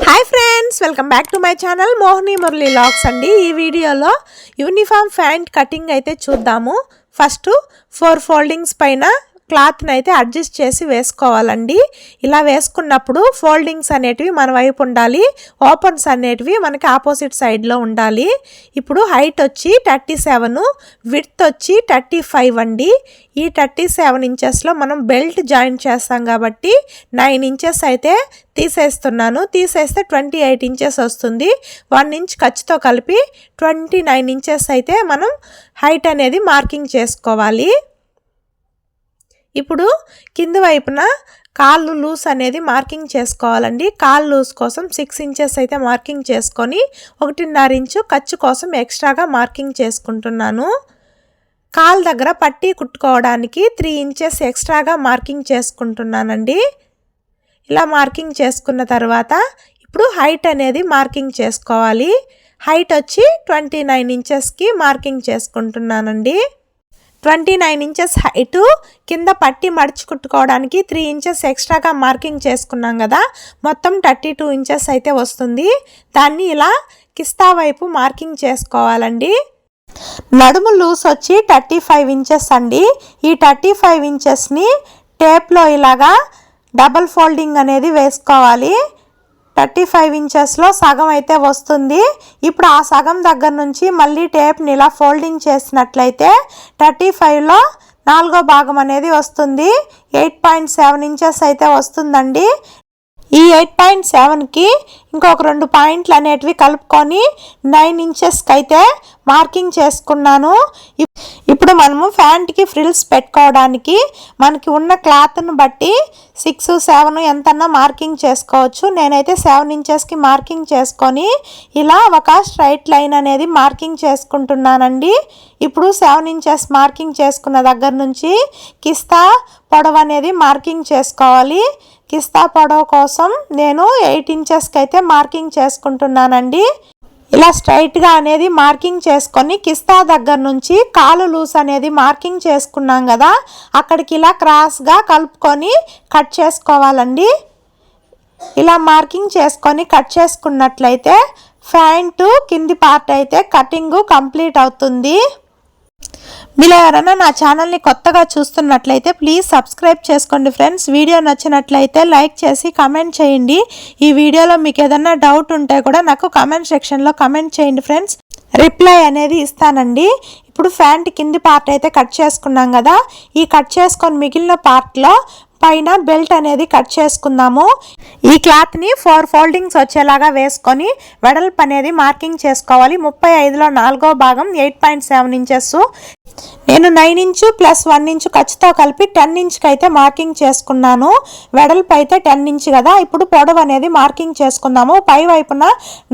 Hi friends welcome back to my channel Mohini Murali lakhs అండి. ఈ వీడియోలో యూనిఫామ్ ఫ్యాంట్ కటింగ్ అయితే చూద్దాము. ఫస్ట్ ఫోర్ ఫోల్డింగ్స్ పైన క్లాత్ని అయితే అడ్జస్ట్ చేసి వేసుకోవాలండి. ఇలా వేసుకున్నప్పుడు ఫోల్డింగ్స్ అనేటివి మన వైపు ఉండాలి. ఓపెన్స్ అనేటివి మనకి ఆపోజిట్ సైడ్లో ఉండాలి. ఇప్పుడు హైట్ వచ్చి థర్టీ సెవెన్ విడ్త్ వచ్చి థర్టీ ఫైవ్ అండి. ఈ థర్టీ సెవెన్ ఇంచెస్లో మనం బెల్ట్ జాయిన్ చేస్తాం కాబట్టి నైన్ ఇంచెస్ అయితే తీసేస్తున్నాను. తీసేస్తే ట్వంటీ ఎయిట్ ఇంచెస్ వస్తుంది. వన్ ఇంచ్ ఖర్చుతో కలిపి ట్వంటీ నైన్ ఇంచెస్ అయితే మనం హైట్ అనేది మార్కింగ్ చేసుకోవాలి. ఇప్పుడు కింది వైపున కాళ్ళు లూస్ అనేది మార్కింగ్ చేసుకోవాలండి. కాళ్ళు లూస్ కోసం సిక్స్ ఇంచెస్ అయితే మార్కింగ్ చేసుకొని ఒకటిన్నర ఇంచు ఖర్చు కోసం ఎక్స్ట్రాగా మార్కింగ్ చేసుకుంటున్నాను. కాల్ దగ్గర పట్టీ కుట్టుకోవడానికి త్రీ ఇంచెస్ ఎక్స్ట్రాగా మార్కింగ్ చేసుకుంటున్నానండి. ఇలా మార్కింగ్ చేసుకున్న తర్వాత ఇప్పుడు హైట్ అనేది మార్కింగ్ చేసుకోవాలి. హైట్ వచ్చి ట్వంటీ నైన్ ఇంచెస్కి మార్కింగ్ చేసుకుంటున్నానండి. ట్వంటీ నైన్ ఇంచెస్ హైటు కింద పట్టి మడిచి కుట్టుకోవడానికి త్రీ ఇంచెస్ ఎక్స్ట్రాగా మార్కింగ్ చేసుకున్నాం కదా. మొత్తం థర్టీ టూ ఇంచెస్ అయితే వస్తుంది. దాన్ని ఇలా కిస్తా వైపు మార్కింగ్ చేసుకోవాలండి. నడుము లూస్ వచ్చి థర్టీ ఫైవ్ ఇంచెస్ అండి. ఈ థర్టీ ఫైవ్ ఇంచెస్ని టేప్లో ఇలాగా డబల్ ఫోల్డింగ్ అనేది వేసుకోవాలి. థర్టీ ఫైవ్ ఇంచెస్లో సగం అయితే వస్తుంది. ఇప్పుడు ఆ సగం దగ్గర నుంచి మళ్ళీ టేప్ని ఇలా ఫోల్డింగ్ చేసినట్లయితే థర్టీ ఫైవ్లో నాలుగో భాగం అనేది వస్తుంది. ఎయిట్ పాయింట్ సెవెన్ ఇంచెస్ అయితే వస్తుందండి. ఎయిట్ పాయింట్ సెవెన్కి ఇంకొక రెండు పాయింట్లు అనేటివి కలుపుకొని నైన్ ఇంచెస్కి అయితే మార్కింగ్ చేసుకున్నాను. ఇప్పుడు మనము ఫ్యాంట్కి ఫ్రిల్స్ పెట్టుకోవడానికి మనకి ఉన్న క్లాత్ను బట్టి సిక్స్ సెవెన్ ఎంతన్నా మార్కింగ్ చేసుకోవచ్చు. నేనైతే సెవెన్ ఇంచెస్కి మార్కింగ్ చేసుకొని ఇలా ఒక స్ట్రైట్ లైన్ అనేది మార్కింగ్ చేసుకుంటున్నానండి. ఇప్పుడు సెవెన్ ఇంచెస్ మార్కింగ్ చేసుకున్న దగ్గర నుంచి కిస్తా పొడవు అనేది మార్కింగ్ చేసుకోవాలి. కిస్తా పొడవు కోసం నేను ఎయిట్ ఇంచెస్కి అయితే మార్కింగ్ చేసుకుంటున్నానండి. ఇలా స్ట్రైట్గా అనేది మార్కింగ్ చేసుకొని కిస్తా దగ్గర నుంచి కాలు లూస్ అనేది మార్కింగ్ చేసుకున్నాం కదా అక్కడికి ఇలా క్రాస్గా కలుపుకొని కట్ చేసుకోవాలండి. ఇలా మార్కింగ్ చేసుకొని కట్ చేసుకున్నట్లయితే ఫ్యాంటు కింది పార్ట్ అయితే కటింగు కంప్లీట్ అవుతుంది. మీరు ఎవరైనా నా ఛానల్ని కొత్తగా చూస్తున్నట్లయితే ప్లీజ్ సబ్స్క్రైబ్ చేసుకోండి ఫ్రెండ్స్. వీడియో నచ్చినట్లయితే లైక్ చేసి కమెంట్ చేయండి. ఈ వీడియోలో మీకు ఏదైనా డౌట్ ఉంటే కూడా నాకు కమెంట్ సెక్షన్లో కమెంట్ చేయండి ఫ్రెండ్స్. రిప్లై అనేది ఇస్తానండి. ఇప్పుడు ఫ్యాంట్ కింది పార్ట్ అయితే కట్ చేసుకున్నాం కదా. ఈ కట్ చేసుకొని మిగిలిన పార్ట్లో పైన బెల్ట్ అనేది కట్ చేసుకుందాము. ఈ క్లాత్ని ఫోర్ ఫోల్డింగ్స్ వచ్చేలాగా వేసుకొని వెడల్పు అనేది మార్కింగ్ చేసుకోవాలి. ముప్పై ఐదులో నాలుగో భాగం ఎయిట్ పాయింట్ సెవెన్ ఇంచెస్ నేను nine inch plus one inch ఖర్చుతో కలిపి టెన్ ఇంచ్కి అయితే మార్కింగ్ చేసుకున్నాను. వెడల్పు అయితే టెన్ ఇంచ్ కదా. ఇప్పుడు పొడవు అనేది మార్కింగ్ చేసుకుందాము. పై వైపున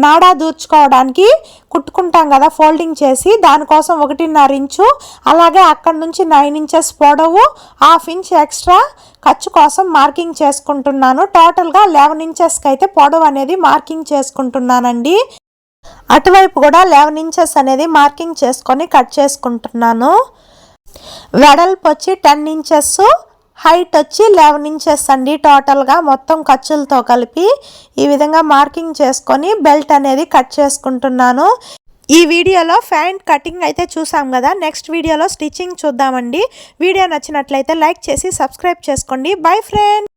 నాడా దూర్చుకోవడానికి కుట్టుకుంటాం కదా ఫోల్డింగ్ చేసి దానికోసం ఒకటిన్నర ఇంచు అలాగే అక్కడ నుంచి నైన్ ఇంచెస్ పొడవు హాఫ్ ఇంచ్ ఎక్స్ట్రా ఖర్చు కోసం మార్కింగ్ చేసుకుంటున్నాను. టోటల్గా లెవెన్ ఇంచెస్కి అయితే పొడవు అనేది మార్కింగ్ చేసుకుంటున్నానండి. అటువైపు కూడా లెవెన్ ఇంచెస్ అనేది మార్కింగ్ చేసుకొని కట్ చేసుకుంటున్నాను. వెడల్పు వచ్చి టెన్ ఇంచెస్ హైట్ వచ్చి లెవెన్ ఇంచెస్ అండి టోటల్గా మొత్తం ఖర్చులతో కలిపి. ఈ విధంగా మార్కింగ్ చేసుకొని బెల్ట్ అనేది కట్ చేసుకుంటున్నాను. ఈ వీడియోలో ఫ్యాంట్ కటింగ్ అయితే చూసాం కదా నెక్స్ట్ వీడియోలో స్టిచ్చింగ్ చూద్దామండి. వీడియో నచ్చినట్లయితే లైక్ చేసి సబ్స్క్రైబ్ చేసుకోండి. Bye friend!